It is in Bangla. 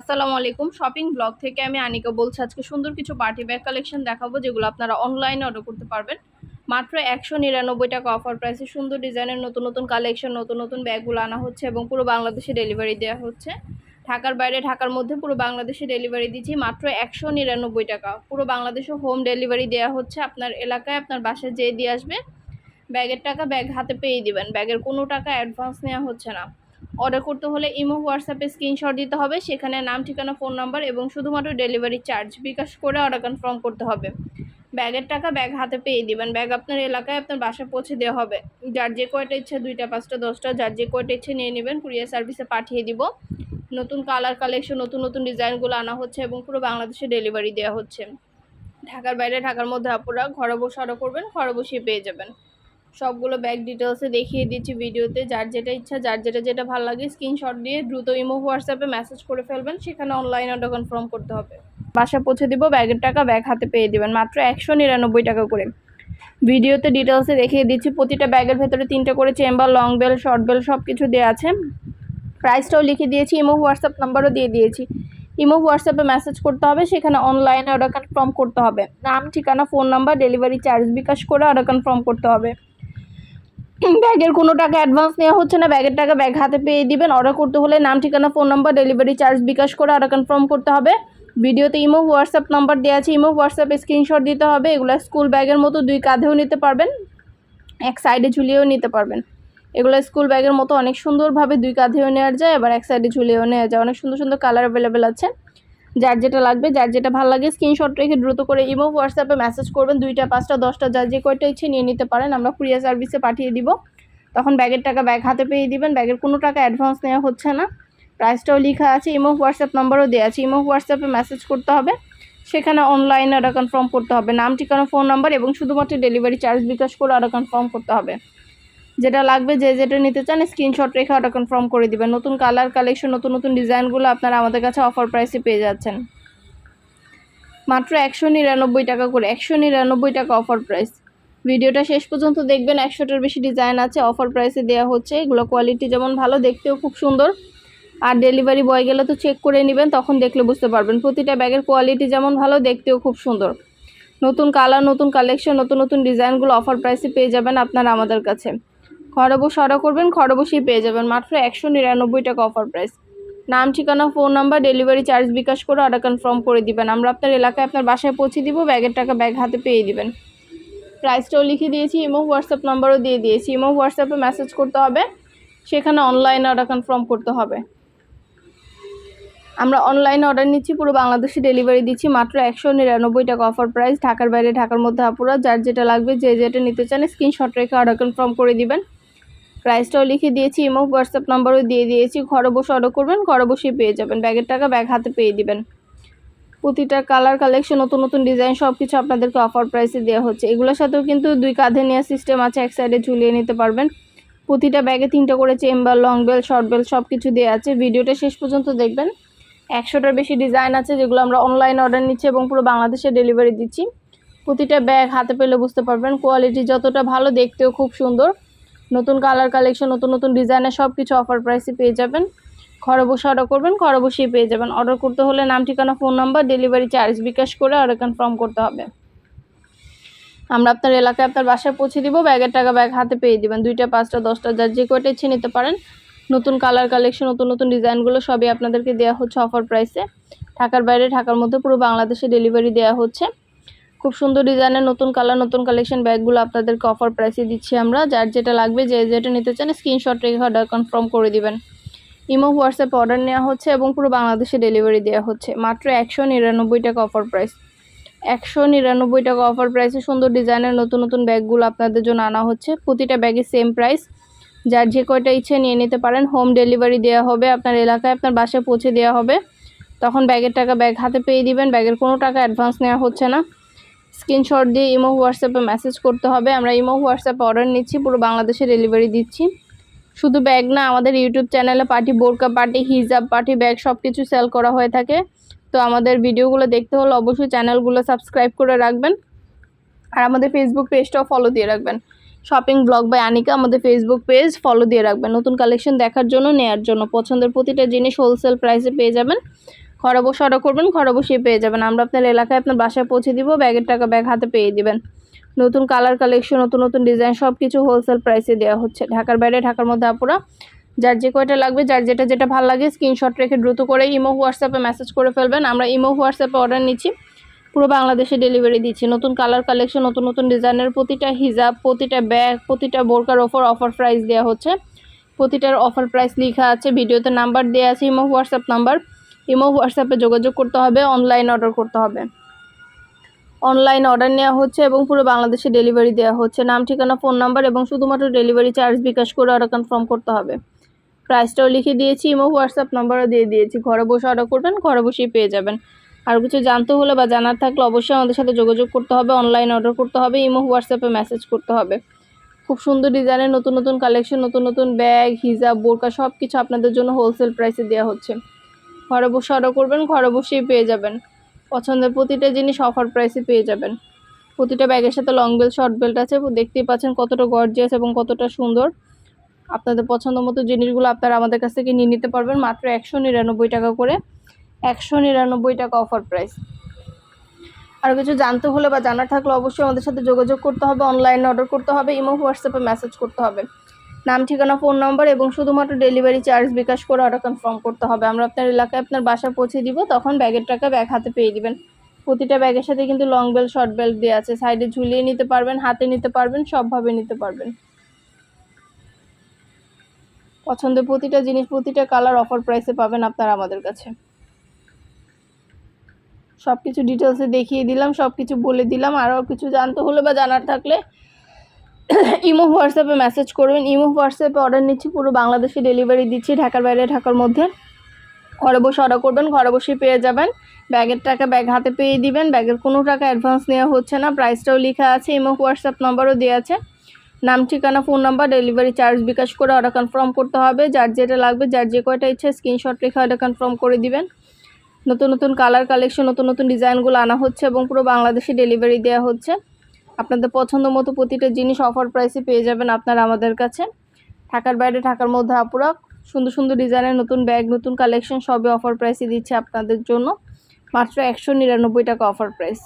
আসসালামু আলাইকুম। শপিং ব্লগ থেকে আমি আনিকা বলছি, আজকে সুন্দর কিছু পার্টি ব্যাগ কালেকশন দেখাবো, যেগুলো আপনারা অনলাইনে অর্ডার করতে পারবেন। মাত্র একশো নিরানব্বই টাকা অফার প্রাইসে সুন্দর ডিজাইনের নতুন নতুন কালেকশন নতুন নতুন ব্যাগগুলো আনা হচ্ছে এবং পুরো বাংলাদেশে ডেলিভারি দেওয়া হচ্ছে। ঢাকার বাইরে, ঢাকার মধ্যে পুরো বাংলাদেশে ডেলিভারি দিচ্ছি, মাত্র একশো নিরানব্বই টাকা। পুরো বাংলাদেশে হোম ডেলিভারি দেওয়া হচ্ছে। আপনার এলাকায় আপনার বাসায় যেয়ে দিয়ে আসবে। ব্যাগের টাকা ব্যাগ হাতে পেয়ে দিবেন। ব্যাগের কোনো টাকা অ্যাডভান্স নেওয়া হচ্ছে না। অর্ডার করতে হলে ইমো হোয়াটসঅ্যাপে স্ক্রিনশট দিতে হবে। সেখানে নাম, ঠিকানা ফোন নাম্বার এবং শুধুমাত্র ডেলিভারি চার্জ বিকাশ করে অর্ডার কনফার্ম করতে হবে। ব্যাগের টাকা ব্যাগ হাতে পেয়ে দিবেন। ব্যাগ আপনার এলাকায় আপনার বাসায় পৌঁছে দেওয়া হবে। যার যে কয়টা ইচ্ছে, দুইটা, পাঁচটা, দশটা, যার যে কয়টা ইচ্ছে নিয়ে নেবেন কুরিয়ার সার্ভিসে পাঠিয়ে দিব। নতুন কালার কালেকশন নতুন নতুন ডিজাইনগুলো আনা হচ্ছে এবং পুরো বাংলাদেশে ডেলিভারি দেওয়া হচ্ছে। ঢাকার বাইরে, ঢাকার মধ্যে আপনারা ঘরে বসে অর্ডার করবেন, ঘরে বসিয়ে পেয়ে যাবেন। সবগুলো ব্যাগ ডিটেলসে দেখিয়ে দিচ্ছি ভিডিওতে। যার যেটা ইচ্ছা, যার যেটা যেটা ভালো লাগে স্ক্রিনশট দিয়ে দ্রুত ইমো, হোয়াটসঅ্যাপে মেসেজ করে ফেলবেন। সেখানে অনলাইন অর্ডার কনফার্ম করতে হবে। বাসা পৌঁছে দিব ব্যাগের টাকা ব্যাগ হাতে পেয়ে দেবেন। মাত্র একশো নিরানব্বই টাকা করে। ভিডিওতে ডিটেলসে দেখিয়ে দিচ্ছি, প্রতিটা ব্যাগের ভেতরে তিনটে করে chamber long belt short belt সব কিছু দেওয়া আছে প্রাইসটাও লিখে দিয়েছি, ইমো, হোয়াটসঅ্যাপ নাম্বারও দিয়ে দিয়েছি। ইমো, হোয়াটসঅ্যাপে মেসেজ করতে হবে, সেখানে অনলাইনে অর্ডার কনফার্ম করতে হবে। নাম, ঠিকানা phone number delivery charge bKash করে অর্ডার কনফার্ম করতে হবে। ব্যাগের কোনো টাকা অ্যাডভান্স নেওয়া হচ্ছে না, ব্যাগের টাকা ব্যাগ হাতে পেয়ে দিবেন। অর্ডার করতে হলে নাম, ঠিকানা phone number delivery charge bKash করে অর্ডার কনফার্ম করতে হবে। ভিডিওতে ইমো হোয়াটসঅ্যাপ নাম্বার দেওয়া আছে ইমো হোয়াটসঅ্যাপে স্ক্রিনশট দিতে হবে। এগুলো স্কুল ব্যাগের মতো দুই কাঁধেও নিতে পারবেন, এক সাইডে ঝুলিয়েও নিতে পারবেন। এগুলো স্কুল ব্যাগের মতো অনেক সুন্দরভাবে দুই কাঁধেও নেওয়া যায়, আবার এক সাইডে ঝুলিয়েও নেওয়া যায়। অনেক সুন্দর সুন্দর কালার অ্যাভেলেবেল আছে। যার যেটা লাগবে, যার যেটা ভালো লাগে স্ক্রিনশট রেখে দ্রুত করে ইমো হোয়াটসঅ্যাপে মেসেজ করবেন, দুইটা, পাঁচটা, দশটা যার যে কয়টা ইচ্ছে নিয়ে নিতে পারেন। আমরা কুরিয়ার সার্ভিসে পাঠিয়ে দিব। তখন ব্যাগের টাকা ব্যাগ হাতে পেয়ে দিবেন। ব্যাগের কোনো টাকা অ্যাডভান্স নেওয়া হচ্ছে না। প্রাইসটাও লেখা আছে। ইমো হোয়াটসঅ্যাপ নাম্বারও দেওয়া আছে। ইমো হোয়াটসঅ্যাপে মেসেজ করতে হবে। সেখানে অনলাইনে অর্ডার কনফার্ম করতে হবে। নাম, ঠিকানা ফোন নাম্বার এবং শুধুমাত্র ডেলিভারি চার্জ বিকাশ করে অর্ডার কনফার্ম করতে হবে। যেটা লাগবে যে যেটা নিতে চান স্ক্রিনশট রেখে অর্ডার কনফার্ম করে দিবেন। নতুন কালার কালেকশন নতুন নতুন ডিজাইনগুলো আপনারা আমাদের কাছে অফার প্রাইসে পেয়ে যাচ্ছেন। মাত্র একশো নিরানব্বই টাকা করে, একশো নিরানব্বই টাকা অফার প্রাইস ভিডিওটা শেষ পর্যন্ত দেখবেন, একশোটার বেশি ডিজাইন আছে অফার প্রাইসে দেওয়া হচ্ছে। এগুলো কোয়ালিটি যেমন ভালো, দেখতেও খুব সুন্দর। আর ডেলিভারি বয় গেলে তো চেক করে নেবেন, তখন দেখলে বুঝতে পারবেন। প্রতিটা ব্যাগের কোয়ালিটি যেমন ভালো, দেখতেও খুব সুন্দর। নতুন কালার নতুন কালেকশন নতুন নতুন ডিজাইনগুলো অফার প্রাইসে পেয়ে যাবেন আপনারা আমাদের কাছে। বসে অর্ডার করবেন বসেই পেয়ে যাবেন। মাত্র একশো নিরানব্বই টাকা অফার প্রাইস নাম, ঠিকানা phone number delivery charge bKash করে অর্ডার কনফার্ম করে দিবেন। আমরা আপনার এলাকায় আপনার বাসায় পৌঁছে দিব, ব্যাগের টাকা ব্যাগ হাতে পেয়ে দিবেন। প্রাইসটাও লিখে দিয়েছি ইমো হোয়াটসঅ্যাপ নাম্বারও দিয়ে দিয়েছি। ইমো হোয়াটসঅ্যাপে মেসেজ করতে হবে, সেখানে অনলাইনে অর্ডার কনফার্ম করতে হবে। আমরা অনলাইনে অর্ডার নিচ্ছি, পুরো বাংলাদেশে ডেলিভারি দিচ্ছি, মাত্র একশো নিরানব্বই টাকা অফার প্রাইস ঢাকার বাইরে, ঢাকার মধ্যে আপুরা, যার যেটা লাগবে, যে যেটা নিতে চান স্ক্রিনশট রেখে অর্ডার কনফার্ম করে দিবেন। প্রাইসটাও লিখে দিয়েছি ইমো হোয়াটসঅ্যাপ নাম্বারও দিয়ে দিয়েছি। ঘরে বসে অর্ডার করবেন, ঘরে বসেই পেয়ে যাবেন। ব্যাগের টাকা ব্যাগ হাতে পেয়ে দিবেন। প্রতিটা কালার কালেকশন নতুন নতুন ডিজাইন সব কিছু আপনাদেরকে অফার প্রাইসে দেওয়া হচ্ছে। এগুলোর সাথেও কিন্তু দুই কাঁধে নেওয়ার সিস্টেম আছে, এক সাইডে ঝুলিয়ে নিতে পারবেন। প্রতিটা ব্যাগে তিনটা করে chamber long belt short belt সব কিছু দেওয়া আছে। ভিডিওটা শেষ পর্যন্ত দেখবেন। একশোটার বেশি ডিজাইন আছে যেগুলো আমরা অনলাইন অর্ডার নিচ্ছি এবং পুরো বাংলাদেশে ডেলিভারি দিচ্ছি। প্রতিটা ব্যাগ হাতে পেলে বুঝতে পারবেন। কোয়ালিটি যতটা ভালো, দেখতেও খুব সুন্দর। নতুন কালার কালেকশন নতুন নতুন ডিজাইনের সব কিছু অফার প্রাইসে পেয়ে যাবেন। ঘরে বসে অর্ডার করবেন, ঘরে বসেই পেয়ে যাবেন। অর্ডার করতে হলে নাম, ঠিকানা phone number delivery charge bKash করে অর্ডার কনফার্ম করতে হবে। আমরা আপনার এলাকায় আপনার বাসায় পৌঁছে দিব ব্যাগের টাকা ব্যাগ হাতে পেয়ে দিবেন। দুইটা, পাঁচটা, দশটা, যার যে কয়টা ইচ্ছে নিতে পারেন। নতুন কালার কালেকশন নতুন নতুন ডিজাইনগুলো সবই আপনাদেরকে দেওয়া হচ্ছে অফার প্রাইসে ঢাকার বাইরে, ঢাকার মধ্যে পুরো বাংলাদেশে ডেলিভারি দেওয়া হচ্ছে। খুব সুন্দর ডিজাইনের নতুন কালার, নতুন কালেকশন ব্যাগগুলো আপনাদেরকে অফার প্রাইসে দিচ্ছি আমরা। যার যেটা লাগবে, যে যেটা নিতে চান স্ক্রিনশট রেখে অর্ডার কনফার্ম করে দিবেন। ইমো, হোয়াটসঅ্যাপে অর্ডার নেওয়া হচ্ছে এবং পুরো বাংলাদেশে ডেলিভারি দেওয়া হচ্ছে। মাত্র একশো নিরানব্বই টাকা অফার প্রাইস একশো নিরানব্বই টাকা অফার প্রাইসে সুন্দর ডিজাইনের নতুন নতুন ব্যাগগুলো আপনাদের জন্য আনা হচ্ছে। প্রতিটা ব্যাগের সেম প্রাইস যার যে কয়টা ইচ্ছে নিয়ে নিতে পারেন হোম ডেলিভারি দেওয়া হবে, আপনার এলাকায় আপনার বাসায় পৌঁছে দেওয়া হবে। তখন ব্যাগের টাকা ব্যাগ হাতে পেয়ে দিবেন। ব্যাগের কোনো টাকা অ্যাডভান্স নেওয়া হচ্ছে না। স্ক্রিনশট দিয়ে ইমো, হোয়াটসঅ্যাপে মেসেজ করতে হবে। আমরা ইমো, হোয়াটসঅ্যাপে অর্ডার নিচ্ছি, পুরো বাংলাদেশে ডেলিভারি দিচ্ছি। শুধু ব্যাগ না, আমাদের ইউটিউব চ্যানেলে পার্টি বোরকা পার্টি হিজাব পার্টি ব্যাগ সব কিছু সেল করা হয়ে থাকে। তো আমাদের ভিডিওগুলো দেখতে হলে অবশ্যই চ্যানেলগুলো সাবস্ক্রাইব করে রাখবেন। আর আমাদের ফেসবুক পেজটাও ফলো দিয়ে রাখবেন। শপিং ব্লগ বাই আনিকা আমাদের ফেসবুক পেজ ফলো দিয়ে রাখবেন। নতুন কালেকশন দেখার জন্য, নেয়ার জন্য। পছন্দের প্রতিটা জিনিস হোলসেল প্রাইসে পেয়ে যাবেন। ঘরে বসে অর্ডার করবেন, ঘরে বসেই পেয়ে যাবেন। আমরা আপনার এলাকায় আপনার বাসায় পৌঁছে দিব, ব্যাগের টাকা ব্যাগ হাতে পেয়ে দিবেন। নতুন কালার কালেকশন নতুন নতুন ডিজাইন সব কিছু হোলসেল প্রাইসে দেওয়া হচ্ছে। ঢাকার বাইরে, ঢাকার মধ্যে আপুরা, যার যে কয়টা লাগবে, যার যেটা যেটা ভালো লাগে স্ক্রিনশট রেখে দ্রুত করে ইমো, হোয়াটসঅ্যাপে মেসেজ করে ফেলবেন। আমরা ইমো, হোয়াটসঅ্যাপে অর্ডার নিচ্ছি। পুরো বাংলাদেশে ডেলিভারি দিচ্ছি। নতুন কালার কালেকশন নতুন নতুন ডিজাইনের প্রতিটা হিজাব, প্রতিটা ব্যাগ প্রতিটা বোরকার অফার অফার প্রাইস দেওয়া হচ্ছে। প্রতিটার অফার প্রাইস লেখা আছে, ভিডিওতে নাম্বার দেওয়া আছে, ইমো, হোয়াটসঅ্যাপ নাম্বার ইমো, হোয়াটসঅ্যাপে যোগাযোগ করতে হবে, অনলাইন অর্ডার করতে হবে। অনলাইন অর্ডার নেওয়া হচ্ছে এবং পুরো বাংলাদেশে ডেলিভারি দেওয়া হচ্ছে। নাম, ঠিকানা, ফোন নাম্বার এবং শুধুমাত্র ডেলিভারি চার্জ বিকাশ করে অর্ডার কনফার্ম করতে হবে। প্রাইসটাও লিখে দিয়েছি, ইমো, হোয়াটসঅ্যাপ নাম্বারও দিয়ে দিয়েছি। ঘরে বসে অর্ডার করবেন, ঘরে বসেই পেয়ে যাবেন। আর কিছু জানতে হলে বা জানার থাকলে অবশ্যই আমাদের সাথে যোগাযোগ করতে হবে, অনলাইন অর্ডার করতে হবে, ইমো, হোয়াটসঅ্যাপে মেসেজ করতে হবে। খুব সুন্দর ডিজাইনের নতুন নতুন কালেকশন, নতুন নতুন ব্যাগ, হিজাব, বোরকা সব কিছু আপনাদের জন্য হোলসেল প্রাইসে দেওয়া হচ্ছে। ঘরে বসে অর্ডার করবেন, ঘরে বসেই পেয়ে যাবেন। পছন্দের প্রতিটা জিনিস অফার প্রাইসে পেয়ে যাবেন। প্রতিটা ব্যাগের সাথে লং বেল্ট শর্ট বেল্ট আছে, দেখতেই পাচ্ছেন কতটা গর্জিয়াস এবং কতটা সুন্দর। আপনাদের পছন্দ মতো জিনিসগুলো আপনারা আমাদের কাছ থেকে নিয়ে নিতে পারবেন, মাত্র একশো নিরানব্বই টাকা করে। একশো নিরানব্বই টাকা অফার প্রাইস আর কিছু জানতে হলে বা জানার থাকলে অবশ্যই আমাদের সাথে যোগাযোগ করতে হবে অনলাইনে অর্ডার করতে হবে ইমো হোয়াটসঅ্যাপে মেসেজ করতে হবে। নাম, ঠিকানা, ফোন নাম্বার এবং শুধুমাত্র ডেলিভারি চার্জ বিকাশ করে অর্ডার কনফার্ম করতে হবে। আমরা আপনার এলাকায় আপনার বাসা পৌঁছে দিব, তখন ব্যাগের টাকা ব্যাগ হাতে পেয়ে দিবেন। প্রতিটা ব্যাগের সাথে কিন্তু লং বেল্ট শর্ট বেল্ট দেওয়া আছে। সাইডে ঝুলিয়ে নিতে পারবেন, হাতে নিতে পারবেন, সবভাবে নিতে পারবেন। পছন্দের প্রতিটা জিনিস, প্রতিটা কালার অফার প্রাইসে পাবেন আপনারা আমাদের কাছে। সব কিছু ডিটেলসে দেখিয়ে দিলাম সব কিছু বলে দিলাম। আরও কিছু জানতে হলে বা জানার থাকলে ইমো হোয়াটসঅ্যাপে মেসেজ করবেন। ইমো হোয়াটসঅ্যাপে অর্ডার নিচ্ছি, পুরো বাংলাদেশে ডেলিভারি দিচ্ছি, ঢাকার বাইরে, ঢাকার মধ্যে। ঘরে বসে অর্ডার করবেন, ঘরে বসেই পেয়ে যাবেন। ব্যাগের টাকা ব্যাগ হাতে পেয়ে দিবেন, ব্যাগের কোনো টাকা অ্যাডভান্স নেওয়া হচ্ছে না। প্রাইসটাও লেখা আছে, ইমো হোয়াটসঅ্যাপ নাম্বারও দেওয়া আছে। নাম, ঠিকানা phone number delivery charge bKash করে অর্ডার কনফার্ম করতে হবে। যার যেটা লাগবে, যার যে কয়টা ইচ্ছে স্ক্রিনশট রেখে অর্ডার কনফার্ম করে দিবেন। নতুন নতুন কালার কালেকশন নতুন নতুন ডিজাইনগুলো আনা হচ্ছে এবং পুরো বাংলাদেশে ডেলিভারি দেওয়া হচ্ছে। আপনাদের পছন্দ মতো প্রতিটা জিনিস অফার প্রাইসে পেয়ে যাবেন আপনারা আমাদের কাছে। ঢাকার বাইরে, ঢাকার মধ্যে আপুরা সুন্দর সুন্দর ডিজাইনের নতুন ব্যাগ নতুন কালেকশন সবই অফার প্রাইসে দিচ্ছে আপনাদের জন্য। মাত্র একশো নিরানব্বই টাকা অফার প্রাইস